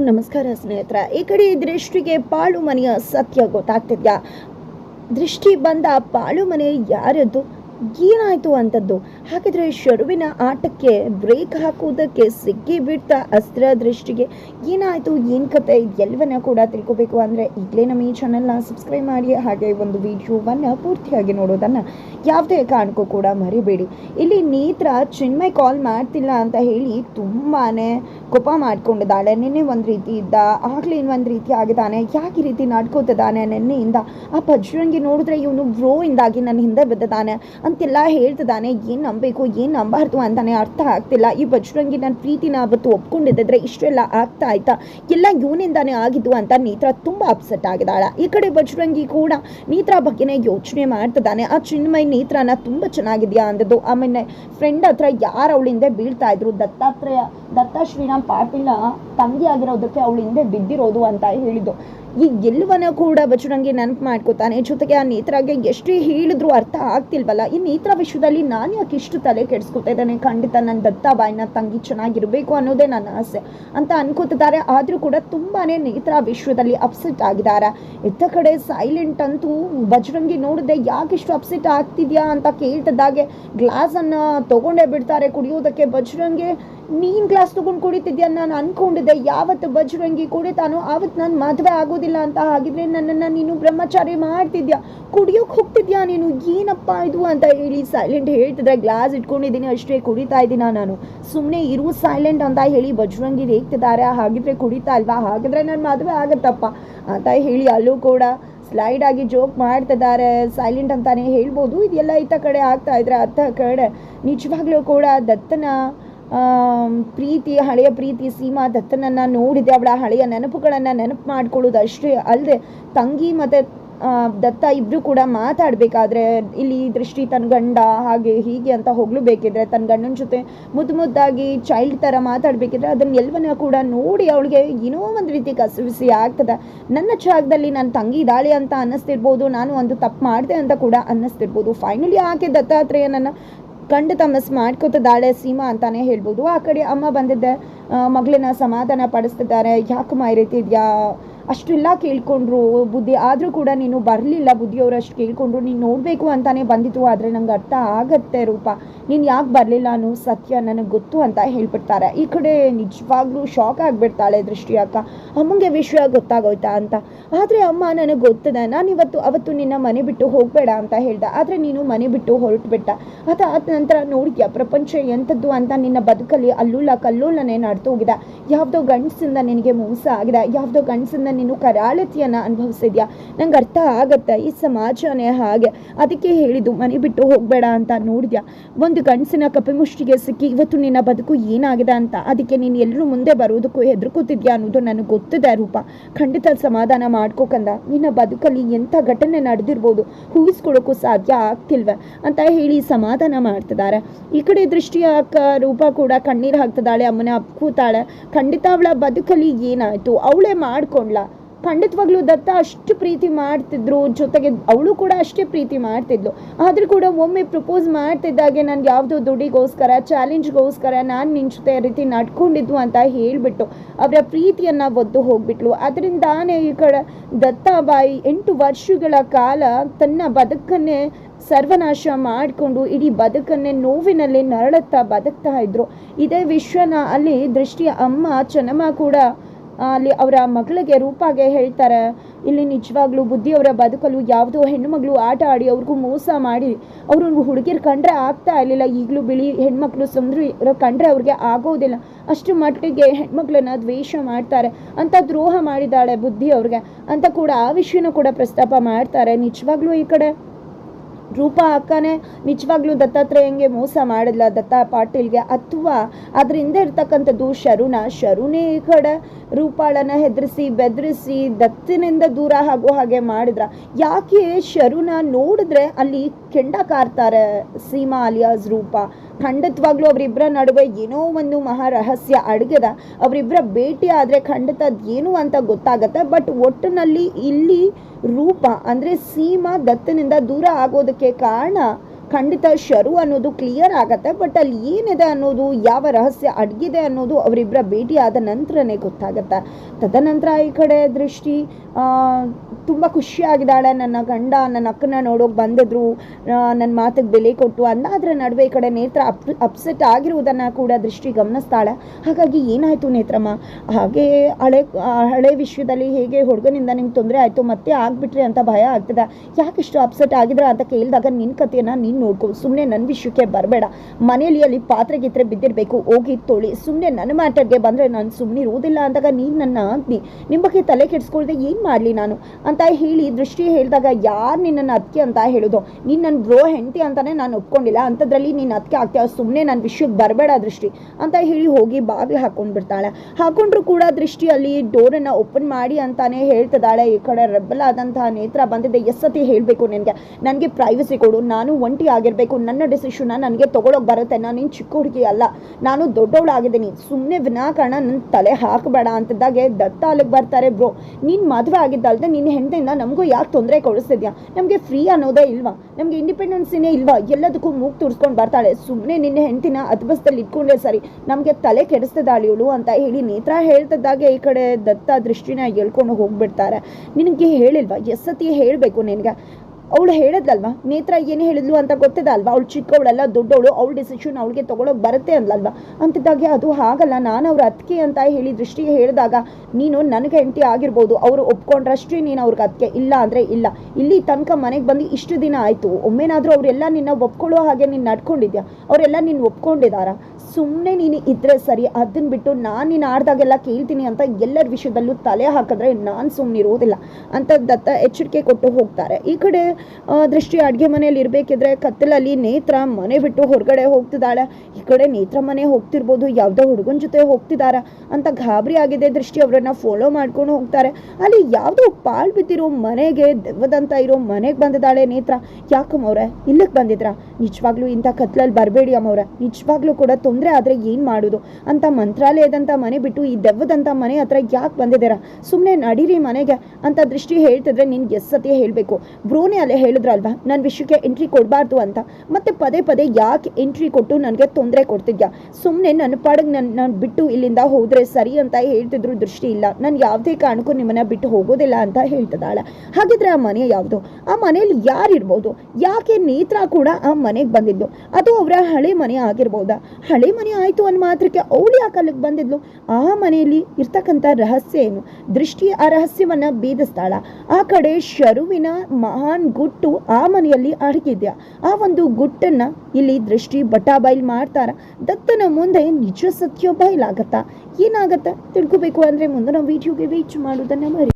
ನಮಸ್ಕಾರ ಸ್ನೇಹಿತರ ಈ ಕಡೆ ದೃಷ್ಟಿಗೆ ಪಾಳು ಮನೆಯ ಸತ್ಯ ಗೊತ್ತಾಗ್ತಿದ್ಯಾ? ದೃಷ್ಟಿ ಬಂದ ಪಾಳು ಮನೆ ಯಾರದ್ದು? ಏನಾಯ್ತು ಅಂತದ್ದು. ಹಾಗಿದ್ರೆ ಶರುವಿನ ಆಟಕ್ಕೆ ಬ್ರೇಕ್ ಹಾಕುವುದಕ್ಕೆ ಸಿಕ್ಕಿ ಬಿಡ್ತಾ ಅಸ್ತ್ರ ದೃಷ್ಟಿಗೆ ಏನಾಯ್ತು ಏನ್ ಕತೆ? ಎಲ್ಲವನ್ನ ಕೂಡ ತಿಳ್ಕೊಬೇಕು ಅಂದ್ರೆ ಈಗಲೇ ನಮ್ಮ ಈ ಚಾನೆಲ್ನ ಸಬ್ಸ್ಕ್ರೈಬ್ ಮಾಡಿ. ಹಾಗೆ ಒಂದು ವಿಡಿಯೋವನ್ನ ಪೂರ್ತಿಯಾಗಿ ನೋಡೋದನ್ನ ಯಾವುದೇ ಕಾರಣಕ್ಕೂ ಕೂಡ ಮರಿಬೇಡಿ. ಇಲ್ಲಿ ನೇತ್ರ ಚಿನ್ಮಯ್ ಕಾಲ್ ಮಾಡ್ತಿಲ್ಲ ಅಂತ ಹೇಳಿ ತುಂಬಾನೇ ಕೋಪ ಮಾಡ್ಕೊಂಡಿದ್ದಾಳೆ. ನಿನ್ನೆ ಒಂದು ರೀತಿ ಇದ್ದ, ಆಗ್ಲೇ ಇನ್ನೊಂದು ರೀತಿ ಆಗಿದ್ದಾನೆ. ಯಾಕೆ ರೀತಿ ನಡ್ಕೋತಿದ್ದಾನೆ? ನಿನ್ನೆಯಿಂದ ಆ ಬಜ್ರಂಗಿ ನೋಡಿದ್ರೆ ಇವನು ಬ್ರೋ ಇಂದಾಗಿ ನನ್ನ ಹಿಂದೆ ಬಿದ್ದಿದ್ದಾನೆ ಅಂತೆಲ್ಲ ಹೇಳ್ತಿದ್ದಾನೆ. ಏನು ನಂಬಬೇಕು ಏನು ನಂಬಾರ್ದು ಅಂತಾನೆ ಅರ್ಥ ಆಗ್ತಿಲ್ಲ. ಈ ಬಜರಂಗಿ ನನ್ನ ಪ್ರೀತಿನ ಅವತ್ತು ಒಪ್ಕೊಂಡಿದ್ದಿದ್ರೆ ಇಷ್ಟೆಲ್ಲ ಆಗ್ತಾ ಆಯ್ತಾ ಎಲ್ಲ ಇವನಿಂದಾನೇ ಆಗಿದ್ದು ಅಂತ ನೇತ್ರ ತುಂಬಾ ಅಪ್ಸೆಟ್ ಆಗಿದ್ದಾಳ. ಈ ಕಡೆ ಬಜರಂಗಿ ಕೂಡ ನೇತ್ರ ಬಗ್ಗೆನೇ ಯೋಚನೆ ಮಾಡ್ತಿದ್ದಾನೆ. ಆ ಚಿನ್ಮಯ್ ನೇತ್ರನ ತುಂಬಾ ಚೆನ್ನಾಗಿದ್ಯಾ ಅಂದದ್ದು. ಆಮೇಲೆ ಫ್ರೆಂಡ್ ಹತ್ರ ಯಾರು ಅವಳಿಂದ ಬೀಳ್ತಾ ಇದ್ರು? ದತ್ತಾತ್ರೇಯ ದತ್ತ ಶ್ರೀರಾಮ್ ಪಾಟೀಲ ತಂಗಿ ಆಗಿರೋದಕ್ಕೆ ಅವಳ ಹಿಂದೆ ಬಿದ್ದಿರೋದು ಅಂತ ಹೇಳಿದ್ದು. ಈ ಗೆಲ್ಲುವನ ಕೂಡ ಬಜರಂಗಿ ನೆನಪು ಮಾಡ್ಕೋತಾನೆ. ಜೊತೆಗೆ ಆ ನೇತ್ರಾಗೆ ಎಷ್ಟೇ ಹೇಳಿದ್ರು ಅರ್ಥ ಆಗ್ತಿಲ್ವಲ್ಲ. ಈ ನೇತ್ರ ವಿಷಯದಲ್ಲಿ ನಾನು ಯಾಕೆ ಇಷ್ಟು ತಲೆ ಕೆಡಿಸ್ಕೊತಾ ಇದ್ದಾನೆ? ಖಂಡಿತ ನನ್ನ ದತ್ತ ಬಾಯಿನ ತಂಗಿ ಚೆನ್ನಾಗಿರಬೇಕು ಅನ್ನೋದೇ ನನ್ನ ಆಸೆ ಅಂತ ಅನ್ಕೋತಿದ್ದಾರೆ. ಆದರೂ ಕೂಡ ತುಂಬಾ ನೇತ್ರ ವಿಶ್ವದಲ್ಲಿ ಅಪ್ಸೆಟ್ ಆಗಿದ್ದಾರೆ. ಇತ್ತ ಕಡೆ ಸೈಲೆಂಟ್ ಅಂತೂ ಬಜರಂಗಿ ನೋಡಿದೆ ಇಷ್ಟು ಅಪ್ಸೆಟ್ ಆಗ್ತಿದ್ಯಾ ಅಂತ ಕೇಳ್ತಿದ್ದಾಗೆ ಗ್ಲಾಸನ್ನು ತಗೊಂಡೇ ಬಿಡ್ತಾರೆ ಕುಡಿಯೋದಕ್ಕೆ. ಬಜರಂಗಿ ನೀನ್ ಗ್ಲಾಸ್ ತಗೊಂಡು ಕುಡಿತಿದ್ಯಾ ನಾನು ಅನ್ಕೊಂಡಿದ್ದೆ. ಯಾವತ್ತು ಬಜರಂಗಿ ಕುಡಿತಾನೋ ಆವತ್ತು ನಾನು ಮದುವೆ ಆಗೋದಿಲ್ಲ ಅಂತ ಹಾಗಿದ್ರೆ ನನ್ನನ್ನು ನೀನು ಬ್ರಹ್ಮಚಾರಿ ಮಾಡ್ತಿದ್ಯಾ? ಕುಡಿಯೋಕೆ ಹೋಗ್ತಿದ್ಯಾ ನೀನು? ಏನಪ್ಪ ಇದು ಅಂತ ಹೇಳಿ ಸೈಲೆಂಟ್ ಹೇಳ್ತಿದ್ರೆ ಗ್ಲಾಸ್ ಇಟ್ಕೊಂಡಿದ್ದೀನಿ. ಅಷ್ಟೇ ಕುಡಿತಾ ಇದ್ದೀನ ನಾನು. ಸುಮ್ಮನೆ ಇರು ಸೈಲೆಂಟ್ ಅಂತ ಹೇಳಿ ಬಜರಂಗಿ ರೇಗ್ತಿದ್ದಾರೆ. ಹಾಗಿದ್ರೆ ಕುಡಿತಾ ಇಲ್ವಾ? ಹಾಗಿದ್ರೆ ನನ್ನ ಮದುವೆ ಆಗತ್ತಪ್ಪ ಅಂತ ಹೇಳಿ ಅಲ್ಲೂ ಕೂಡ ಸ್ಲೈಡ್ ಆಗಿ ಜೋಕ್ ಮಾಡ್ತಿದ್ದಾರೆ. ಸೈಲೆಂಟ್ ಅಂತಾನೆ ಹೇಳ್ಬೋದು. ಇದೆಲ್ಲ ಇತ್ತ ಕಡೆ ಆಗ್ತಾ ಇದ್ರೆ ಅತ್ತ ಕಡೆ. ನಿಜವಾಗ್ಲೂ ಕೂಡ ದತ್ತನ ಪ್ರೀತಿ, ಹಳೆಯ ಪ್ರೀತಿ, ಸೀಮಾ ದತ್ತನನ್ನು ನೋಡಿದೆ. ಅವಳ ಹಳೆಯ ನೆನಪುಗಳನ್ನು ನೆನಪು ಮಾಡ್ಕೊಳ್ಳೋದು ಅಷ್ಟೇ ಅಲ್ಲದೆ ತಂಗಿ ಮತ್ತು ದತ್ತ ಇಬ್ಬರು ಕೂಡ ಮಾತಾಡಬೇಕಾದ್ರೆ ಇಲ್ಲಿ ದೃಷ್ಟಿ ತನ್ನ ಗಂಡ ಹಾಗೆ ಹೀಗೆ ಅಂತ ಹೋಗ್ಲು ಬೇಕಿದ್ರೆ ತನ್ನ ಗಂಡನ ಜೊತೆ ಮುದ್ದು ಮುದ್ದಾಗಿ ಚೈಲ್ಡ್ ಥರ ಮಾತಾಡಬೇಕಿದ್ರೆ ಅದನ್ನ ಎಲ್ಲವನ್ನ ಕೂಡ ನೋಡಿ ಅವಳಿಗೆ ಏನೋ ಒಂದು ರೀತಿ ಕಸಿವಿಸಿ ಆಗ್ತದೆ. ನನ್ನ ಜಾಗದಲ್ಲಿ ನನ್ನ ತಂಗಿ ಇದ್ದಾಳೆ ಅಂತ ಅನ್ನಿಸ್ತಿರ್ಬೋದು, ನಾನು ಒಂದು ತಪ್ಪು ಮಾಡಿದೆ ಅಂತ ಕೂಡ ಅನ್ನಿಸ್ತಿರ್ಬೋದು. ಫೈನಲಿ ಆಕೆ ದತ್ತಾತ್ರೇಯನನ್ನು ಖಂಡಿತ ಸ್ಮಾರ್ಟ್ ಮಾಡ್ಕೋತಿದ್ದಾಳೆ ಸೀಮಾ ಅಂತಾನೆ ಹೇಳ್ಬೋದು. ಆ ಕಡೆ ಅಮ್ಮ ಬಂದಿದ್ದ ಮಗಳನ್ನ ಸಮಾಧಾನ ಪಡಿಸ್ತಿದ್ದಾರೆ. ಯಾಕಮ್ಮ ಈ ರೀತಿ ಇದೆಯಾ? ಅಷ್ಟೆಲ್ಲ ಕೇಳ್ಕೊಂಡ್ರು, ಬುದ್ಧಿ, ಆದರೂ ಕೂಡ ನೀನು ಬರಲಿಲ್ಲ ಬುದ್ಧಿಯವರು ಅಷ್ಟು ಕೇಳ್ಕೊಂಡ್ರು, ನೀನು ನೋಡಬೇಕು ಅಂತಾನೆ ಬಂದಿತ್ತು, ಆದರೆ ನಂಗೆ ಅರ್ಥ ಆಗತ್ತೆ ರೂಪ. ನೀನು ಯಾಕೆ ಬರಲಿಲ್ಲ ಅನ್ನೋ ಸತ್ಯ ನನಗೆ ಗೊತ್ತು ಅಂತ ಹೇಳ್ಬಿಡ್ತಾರೆ. ಈ ಕಡೆ ನಿಜವಾಗ್ಲೂ ಶಾಕ್ ಆಗಿಬಿಡ್ತಾಳೆ ದೃಷ್ಟಿ ಅಕ್ಕ ಅಮ್ಮಂಗೆ ವಿಷಯ ಗೊತ್ತಾಗೋಯ್ತಾ ಅಂತ. ಆದರೆ ಅಮ್ಮ ನನಗೆ ಗೊತ್ತಿದೆ, ನಾನು ಇವತ್ತು, ಅವತ್ತು ನಿನ್ನ ಮನೆ ಬಿಟ್ಟು ಹೋಗಬೇಡ ಅಂತ ಹೇಳ್ದೆ. ಆದರೆ ನೀನು ಮನೆ ಬಿಟ್ಟು ಹೊರಟುಬಿಟ್ಟ. ಅದಾದ ನಂತರ ನೋಡಿದ್ಯಾ ಪ್ರಪಂಚ ಎಂಥದ್ದು ಅಂತ ನಿನ್ನ ಬದುಕಲ್ಲಿ ಕಲ್ಲೂಲನೇ ಕಲ್ಲೋಲನೆ ಹೋಗಿದೆ ಯಾವುದೋ ಗಂಡಸಿಂದ ನಿನಗೆ ಮೋಸ ಆಗಿದೆ, ಯಾವುದೋ ಗಂಡಸಿಂದ ನೀನು ಕರಾಳತಿಯನ್ನು ಅನುಭವಿಸಿದ್ಯಾ? ನಂಗೆ ಅರ್ಥ ಆಗತ್ತೆ, ಈ ಸಮಾಜನೇ ಹಾಗೆ. ಅದಕ್ಕೆ ಹೇಳಿದ್ದು, ಮನೆ ಬಿಟ್ಟು ಹೋಗಬೇಡ ಅಂತ ನೋಡಿದ್ಯಾ? ಒಂದು ಗಂಡಸಿನ ಕಪಿಮುಷ್ಟಿಗೆ ಸಿಕ್ಕಿ ಇವತ್ತು ನಿನ್ನ ಬದುಕು ಏನಾಗಿದೆ ಅಂತ. ಅದಕ್ಕೆ ನೀನು ಎಲ್ಲರೂ ಮುಂದೆ ಬರೋದಕ್ಕೂ ಹೆದರ್ಕೋತಿದ್ಯಾ ಅನ್ನೋದು ನನಗೆ ಗೊತ್ತಿದೆ ರೂಪ. ಖಂಡಿತ ಸಮಾಧಾನ ಮಾಡ್ಕೋಕಂದ ನಿನ್ನ ಬದುಕಲ್ಲಿ ಎಂಥ ಘಟನೆ ನಡೆದಿರ್ಬೋದು ಹೂವಿಸ್ಕೊಡೋಕ್ಕೂ ಸಾಧ್ಯ ಆಗ್ತಿಲ್ವ ಅಂತ ಹೇಳಿ ಸಮಾಧಾನ ಮಾಡ್ತಿದ್ದಾರೆ ಈ ಕಡೆ ದೃಷ್ಟಿಯ ರೂಪ ಕೂಡ ಕಣ್ಣೀರು ಹಾಕ್ತಿದ್ದಾಳೆ, ಅಮ್ಮನ ಅಪ್ಕೂತಾಳೆ. ಖಂಡಿತ ಅವಳ ಬದುಕಲ್ಲಿ ಏನಾಯ್ತು? ಅವಳೇ ಮಾಡ್ಕೊಂಡ್ಲ? ಖಂಡಿತವಾಗ್ಲೂ ದತ್ತ ಅಷ್ಟು ಪ್ರೀತಿ ಮಾಡ್ತಿದ್ರು. ಜೊತೆಗೆ ಅವಳು ಕೂಡ ಅಷ್ಟೇ ಪ್ರೀತಿ ಮಾಡ್ತಿದ್ಲು. ಆದರೂ ಕೂಡ ಒಮ್ಮೆ ಪ್ರಪೋಸ್ ಮಾಡ್ತಿದ್ದಾಗೆ ನನ್ಗೆ ಯಾವುದೋ ದುಡಿಗೋಸ್ಕರ ಚಾಲೆಂಜ್ಗೋಸ್ಕರ ನಾನು ನಿನ್ನ ಜೊತೆ ರೀತಿ ನಡ್ಕೊಂಡಿದ್ದು ಅಂತ ಹೇಳಿಬಿಟ್ಟು ಅವರ ಪ್ರೀತಿಯನ್ನು ಒದ್ದು ಹೋಗ್ಬಿಟ್ಲು. ಅದರಿಂದಾನೇ ಈ ಕಡೆ ದತ್ತಾಬಾಯಿ ಎಂಟು ವರ್ಷಗಳ ಕಾಲ ತನ್ನ ಬದುಕನ್ನೇ ಸರ್ವನಾಶ ಮಾಡಿಕೊಂಡು, ಇಡೀ ಬದುಕನ್ನೇ ನೋವಿನಲ್ಲಿ ನರಳುತ್ತಾ ಬದುಕ್ತಾ ಇದ್ರು. ಇದೇ ವಿಶ್ವನ ಅಲ್ಲಿ ದೃಷ್ಟಿಯ ಅಮ್ಮ ಚೆನ್ನಮ್ಮ ಕೂಡ ಅಲ್ಲಿ ಅವರ ಮಗಳಿಗೆ ರೂಪಾಗೆ ಹೇಳ್ತಾರೆ, ಇಲ್ಲಿ ನಿಜವಾಗ್ಲೂ ಬುದ್ಧಿ ಅವರ ಬದುಕಲು ಯಾವುದೋ ಹೆಣ್ಣುಮಗಳು ಆಟ ಆಡಿ ಅವ್ರಿಗೂ ಮೋಸ ಮಾಡಿ ಅವರು ಹುಡುಗಿರು ಕಂಡ್ರೆ ಆಗ್ತಾ ಇರಲಿಲ್ಲ, ಈಗಲೂ ಬಿಳಿ ಹೆಣ್ಮಕ್ಳು ಸುಂದ್ರ ಕಂಡ್ರೆ ಅವ್ರಿಗೆ ಆಗೋದಿಲ್ಲ, ಅಷ್ಟು ಮಟ್ಟಿಗೆ ಹೆಣ್ಮಕ್ಳನ್ನ ದ್ವೇಷ ಮಾಡ್ತಾರೆ, ಅಂತ ದ್ರೋಹ ಮಾಡಿದ್ದಾಳೆ ಬುದ್ಧಿ ಅವ್ರಿಗೆ, ಅಂತ ಕೂಡ ಆ ವಿಷಯನೂ ಕೂಡ ಪ್ರಸ್ತಾಪ ಮಾಡ್ತಾರೆ, ನಿಜವಾಗ್ಲೂ ಈ ಕಡೆ? ರೂಪ ಅಕ್ಕನೇ ನಿಜವಾಗ್ಲೂ ದತ್ತಾತ್ರೇಯಂಗೆ ಮೋಸ ಮಾಡಿದ್ಲ. ದತ್ತ ಪಾಟೀಲ್ಗೆ ಅಥವಾ ಅದ್ರ ಹಿಂದೆ ಇರ್ತಕ್ಕಂಥದ್ದು ಶರುಣ ಶರುಣೇ ಈ ಕಡೆ ರೂಪಾಳನ ಹೆದರಿಸಿ, ಬೆದರಿಸಿ, ದತ್ತಿನಿಂದ ದೂರ ಆಗೋ ಹಾಗೆ ಮಾಡಿದ್ರ. ಯಾಕೆ ಶರುಣ ನೋಡಿದ್ರೆ ಅಲ್ಲಿ ಕೆಂಡ ಕಾರ್ತಾರೆ ಸೀಮಾ ಅಲಿಯಾಸ್ ರೂಪ. ಖಂಡಿತವಾಗ್ಲೂ ಅವರಿಬ್ಬರ ನಡುವೆ ಏನೋ ಒಂದು ಮಹಾ ರಹಸ್ಯ ಅಡಗದ. ಅವರಿಬ್ಬರ ಭೇಟಿ ಆದರೆ ಖಂಡಿತ ಏನು ಅಂತ ಗೊತ್ತಾಗತ್ತೆ. ಬಟ್ ಒಟ್ಟಿನಲ್ಲಿ ಇಲ್ಲಿ ರೂಪ ಅಂದರೆ ಸೀಮಾ ದತ್ತನಿಂದ ದೂರ ಆಗೋದಕ್ಕೆ ಕಾರಣ ಖಂಡಿತ ಶರು ಅನ್ನೋದು ಕ್ಲಿಯರ್ ಆಗತ್ತೆ ಬಟ್ ಅಲ್ಲಿ ಏನಿದೆ ಅನ್ನೋದು, ಯಾವ ರಹಸ್ಯ ಅಡಗಿದೆ ಅನ್ನೋದು ಅವರಿಬ್ಬರ ಭೇಟಿ ಆದ ನಂತರನೇ ಗೊತ್ತಾಗತ್ತೆ. ತದನಂತರ ಈ ಕಡೆ ದೃಷ್ಟಿ ತುಂಬ ಖುಷಿಯಾಗಿದ್ದಾಳೆ. ನನ್ನ ಗಂಡ ನನ್ನ ಅಕ್ಕನ ನೋಡೋಕೆ ಬಂದಿದ್ರು. ನನ್ನ ಮಾತಿಗೆ ಬೆಲೆ ಕೊಟ್ಟು ಅದಾದ್ರ ನಡುವೆ ಈ ಕಡೆ ನೇತ್ರ ಅಪ್ ಅಪ್ಸೆಟ್ ಆಗಿರುವುದನ್ನು ಕೂಡ ದೃಷ್ಟಿ ಗಮನಿಸ್ತಾಳೆ. ಹಾಗಾಗಿ ಏನಾಯಿತು ನೇತ್ರಮ್ಮ? ಹಾಗೆ ಹಳೆ ಹಳೆ ವಿಷಯದಲ್ಲಿ ಹೇಗೆ ಹುಡುಗನಿಂದ ನಿಮ್ಗೆ ತೊಂದರೆ ಆಯಿತು, ಮತ್ತೆ ಆಗ್ಬಿಟ್ರಿ ಅಂತ ಭಯ ಆಗ್ತದೆ. ಇಷ್ಟು ಅಪ್ಸೆಟ್ ಆಗಿದ್ರೆ ಅಂತ ಕೇಳಿದಾಗ ನಿನ್ನ ಕಥೆಯನ್ನು ನೀನು ನೋಡ್ಕೊ. ಸುಮ್ಮನೆ ನನ್ನ ವಿಷಯಕ್ಕೆ ಬರಬೇಡ. ಮನೆಯಲ್ಲಿ ಅಲ್ಲಿ ಪಾತ್ರೆ ಗಿತ್ರೆ ಬಿದ್ದಿರಬೇಕು. ಹೋಗಿ ತೊಳಿ. ಸುಮ್ಮನೆ ನನ್ನ ಮ್ಯಾಟರ್ಗೆ ಬಂದರೆ ನಾನು ಸುಮ್ಮನೆ ಇರುವುದಿಲ್ಲ ಅಂದಾಗ ನೀನು ನನ್ನ ಆಗ್ನಿ ನಿಮ್ಮ ಬಗ್ಗೆ ತಲೆ ಕೆಡಿಸ್ಕೊಳ್ದೆ ಏನು ಮಾಡಲಿ ನಾನು? ಅಂತ ಹೇಳಿ ದೃಷ್ಟಿ ಹೇಳಿದಾಗ ಯಾರು ನಿನ್ನನ್ನು ಅದಕ್ಕೆ ಅಂತ ಹೇಳೋದು? ನೀನು ನನ್ನ ಬ್ರೋ ಹೆಂಡತಿ ಅಂತಾನೆ ನಾನು ಒಪ್ಕೊಂಡಿಲ್ಲ. ಅಂಥದ್ರಲ್ಲಿ ನೀನು ಅದಕ್ಕೆ ಆಗ್ತೀಯ? ಸುಮ್ಮನೆ ನನ್ನ ವಿಷಯಕ್ಕೆ ಬರಬೇಡ ದೃಷ್ಟಿ. ಅಂತ ಹೇಳಿ ಹೋಗಿ ಬಾಗಿಲು ಹಾಕೊಂಡು ಬಿಡ್ತಾಳೆ. ಹಾಕೊಂಡ್ರು ಕೂಡ ದೃಷ್ಟಿ ಅಲ್ಲಿ ಡೋರನ್ನು ಓಪನ್ ಮಾಡಿ ಅಂತಾನೆ ಹೇಳ್ತಿದ್ದಾಳೆ. ಈ ಕಡೆ ರೆಬಲ್ ಆದಂತಹ ನೇತ್ರ ಎಸ್ ಸತಿ ಹೇಳಬೇಕು ನಿನಗೆ. ನನಗೆ ಪ್ರೈವಸಿ ಕೊಡು. ನಾನು ಒಂಟಿ ಆಗಿರಬೇಕು. ನನ್ನ ಡಿಸಿಷನ್ನ ನನಗೆ ತೊಗೊಳಕ್ಕೆ ಬರುತ್ತೆ. ನಾನು ನೀನು ಚಿಕ್ಕ ಹುಡುಗಿ ಅಲ್ಲ. ನಾನು ದೊಡ್ಡವಳಾಗಿದ್ದೀನಿ. ಸುಮ್ಮನೆ ವಿನಾಕಾರಣ ನನ್ನ ತಲೆ ಹಾಕಬೇಡ ಅಂತಿದ್ದಾಗೆ ದತ್ತ ಅಲ್ಲಿಗೆ ಬರ್ತಾರೆ ಬ್ರೋ. ನೀನು ಮದುವೆ ಆಗಿದ್ದಲ್ದೆ ನಿನ್ನ ಹೆಂಡತಿಯಿಂದ ನಮಗೂ ಯಾಕೆ ತೊಂದರೆ ಕೊಡಿಸ್ತಿದ್ಯಾ? ನಮಗೆ ಫ್ರೀ ಅನ್ನೋದೇ ಇಲ್ವಾ? ನಮಗೆ ಇಂಡಿಪೆಂಡೆನ್ಸಿನೇ ಇಲ್ವಾ? ಎಲ್ಲದಕ್ಕೂ ಮೂಗು ತುರ್ಸ್ಕೊಂಡು ಬರ್ತಾಳೆ. ಸುಮ್ಮನೆ ನಿನ್ನ ಹೆಂಡತಿನ ಅದ್ಭಸ್ತಲ್ಲಿ ಇಟ್ಕೊಂಡ್ರೆ ಸರಿ. ನಮಗೆ ತಲೆ ಕೆಡಿಸ್ತಿದ್ದಾಳೆ ಇವಳು ಅಂತ ಹೇಳಿ ನೇತ್ರ ಹೇಳ್ತಿದ್ದಾಗೆ ಈ ಕಡೆ ದತ್ತ ದೃಷ್ಟಿನ ಹೇಳ್ಕೊಂಡು ಹೋಗ್ಬಿಡ್ತಾರೆ. ನಿನಗೆ ಹೇಳಿಲ್ವಾ? ಎಸ್ಸತಿ ಹೇಳಬೇಕು ನಿನಗೆ. ಅವಳು ಹೇಳಿದ್ಲಲ್ವಾ? ನೇತ್ರ ಏನು ಹೇಳಿದ್ಲು ಅಂತ ಗೊತ್ತಿದೆ ಅಲ್ವಾ ಅವಳು ಚಿಕ್ಕವಳಲ್ಲ, ದೊಡ್ಡವಳು, ಅವಳ ಡಿಸಿಷನ್ ಅವಳಿಗೆ ತೊಗೊಳಕ್ಕೆ ಬರುತ್ತೆ ಅಂದ್ಲಲ್ವಾ? ಅಂತಿದ್ದಾಗೆ ಅದು ಹಾಗಲ್ಲ, ನಾನು ಅವ್ರ ಅತ್ತಿಗೆ ಅಂತ ಹೇಳಿ ದೃಷ್ಟಿಗೆ ಹೇಳಿದಾಗ ನೀನು ನನಗೆ ಹೆಂಡತಿ ಆಗಿರ್ಬೋದು, ಅವರು ಒಪ್ಕೊಂಡ್ರಷ್ಟೇ ನೀನು ಅವ್ರಿಗೆ ಅದಕ್ಕೆ ಇಲ್ಲ ಅಂದರೆ ಇಲ್ಲ. ಇಲ್ಲಿ ತನಕ ಮನೆಗೆ ಬಂದು ಇಷ್ಟು ದಿನ ಆಯಿತು. ಒಮ್ಮೆನಾದರೂ ಅವರೆಲ್ಲ ನಿನ್ನ ಒಪ್ಕೊಳ್ಳೋ ಹಾಗೆ ನೀನು ನಡ್ಕೊಂಡಿದ್ಯಾ? ಅವರೆಲ್ಲ ನೀನು ಒಪ್ಕೊಂಡಿದ್ದಾರ ಸುಮ್ಮನೆ ನೀನು ಇದ್ರೆ ಸರಿ ಅದನ್ನ ಬಿಟ್ಟು ನಾನು ನೀನು ಆಡ್ದಾಗೆಲ್ಲ ಕೇಳ್ತೀನಿ ಅಂತ ಎಲ್ಲರ ವಿಷಯದಲ್ಲೂ ತಲೆ ಹಾಕಿದ್ರೆ ನಾನು ಸುಮ್ಮನೆ ಇರೋದಿಲ್ಲ ಅಂತ ದತ್ತ ಎಚ್ಚರಿಕೆ ಕೊಟ್ಟು ಹೋಗ್ತಾರೆ. ಈ ಕಡೆ ದೃಷ್ಟಿ ಅಡುಗೆ ಮನೆಯಲ್ಲಿ ಇರಬೇಕಿದ್ರೆ ಕತ್ತಲಲ್ಲಿ ನೇತ್ರ ಮನೆ ಬಿಟ್ಟು ಹೊರಗಡೆ ಹೋಗ್ತಿದ್ದಾಳೆ. ಈ ಕಡೆ ನೇತ್ರ ಮನೆ ಹೋಗ್ತಿರ್ಬೋದು, ಯಾವುದೋ ಹುಡುಗನ ಜೊತೆ ಹೋಗ್ತಿದ್ದಾರ ಅಂತ ಗಾಬರಿ ಆಗಿದೆ ದೃಷ್ಟಿ ಅವರನ್ನು ಫಾಲೋ ಮಾಡ್ಕೊಂಡು ಹೋಗ್ತಾರೆ. ಅಲ್ಲಿ ಯಾವುದೋ ಪಾಳು ಬಿದ್ದಿರೋ ಮನೆಗೆ ದೆವ್ವದಂತ ಇರೋ ಮನೆಗೆ ಬಂದಿದ್ದಾಳೆ ನೇತ್ರ. ಯಾಕಮ್ಮವ್ರೆ ಇಲ್ಲಕ್ಕೆ ಬಂದಿದ್ರಾ? ನಿಜವಾಗ್ಲೂ ಇಂಥ ಕತ್ಲಲ್ಲಿ ಬರಬೇಡಿ ಅಮ್ಮವ್ರೆ ನಿಜವಾಗ್ಲೂ ಕೂಡ ತೊಂದರೆ ಆದರೆ ಏನು ಮಾಡೋದು? ಅಂತ ಮಂತ್ರಾಲಯದಂಥ ಮನೆ ಬಿಟ್ಟು ಈ ದೆವ್ವದಂಥ ಮನೆ ಹತ್ರ ಯಾಕೆ ಬಂದಿದ್ದೀರಾ? ಸುಮ್ಮನೆ ನಡೀರಿ ಮನೆಗೆ ಅಂತ ದೃಷ್ಟಿ ಹೇಳ್ತಿದ್ರೆ ನಿನ್ಗೆ ಎಸ್ ಸತಿ ಹೇಳಬೇಕು. ಬ್ರೋನೇ ಅಲ್ಲೇ ಹೇಳಿದ್ರಲ್ವಾ? ನನ್ನ ವಿಷಯಕ್ಕೆ ಎಂಟ್ರಿ ಕೊಡಬಾರ್ದು ಅಂತ. ಮತ್ತೆ ಪದೇ ಪದೇ ಯಾಕೆ ಎಂಟ್ರಿ ಕೊಟ್ಟು ನನಗೆ ತೊಂದರೆ ಕೊಡ್ತಿದ್ಯಾ? ಸುಮ್ಮನೆ ನನ್ನ ಪಾಡಿಗೆ ನನ್ನ ನಾನು ಬಿಟ್ಟು ಇಲ್ಲಿಂದ ಹೋದರೆ ಸರಿ ಅಂತ ಹೇಳ್ತಿದ್ರು ದೃಷ್ಟಿ ಇಲ್ಲ. ನಾನು ಯಾವುದೇ ಕಾರಣಕ್ಕೂ ನಿಮ್ಮನ್ನ ಬಿಟ್ಟು ಹೋಗೋದಿಲ್ಲ ಅಂತ ಹೇಳ್ತದಾಳ ಹಾಗಿದ್ರೆ ಆ ಮನೆ ಯಾವುದು? ಆ ಮನೆಯಲ್ಲಿ ಯಾರು ಇರ್ಬೋದು? ಯಾಕೆ ನೇತ್ರ ಕೂಡ ಆ ಮನೆಗೆ ಬಂದಿದ್ದು ಅದು ಅವರ ಹಳೆ ಮನೆ ಆಗಿರ್ಬೋದಾ? ಹಳೆ ಮನೆ ಆಯಿತು ಅನ್ನೋ ಮಾತ್ರಕ್ಕೆ ಅವಳು ಆ ಕಾಲಕ್ಕೆ ಬಂದಿದ್ಲು? ಆ ಮನೆಯಲ್ಲಿ ಇರ್ತಕ್ಕಂಥ ರಹಸ್ಯ ಏನು? ದೃಷ್ಟಿ ಆ ರಹಸ್ಯವನ್ನ ಭೇದಿಸ್ತಾಳ ಆ ಕಡೆ ಶರುವಿನ ಮಹಾನ್ ಗುಟ್ಟು ಆ ಮನೆಯಲ್ಲಿ ಅಡಗಿದ್ಯಾ? ಆ ಒಂದು ಗುಟ್ಟನ್ನ ಇಲ್ಲಿ ದೃಷ್ಟಿ ಬಟಾಬೈಲ್ ಮಾಡ್ತಾರ? ದತ್ತನ ಮುಂದೆ ನಿಜ ಸತ್ಯ ಬಯಲಾಗತ್ತಾ ಏನಾಗತ್ತಾ? ತಿಳ್ಕೊಬೇಕು ಅಂದ್ರೆ ನಾವು ವಿಡಿಯೋಗೆ ವೀಚ್ ಮಾಡೋದನ್ನ ಮರಿ.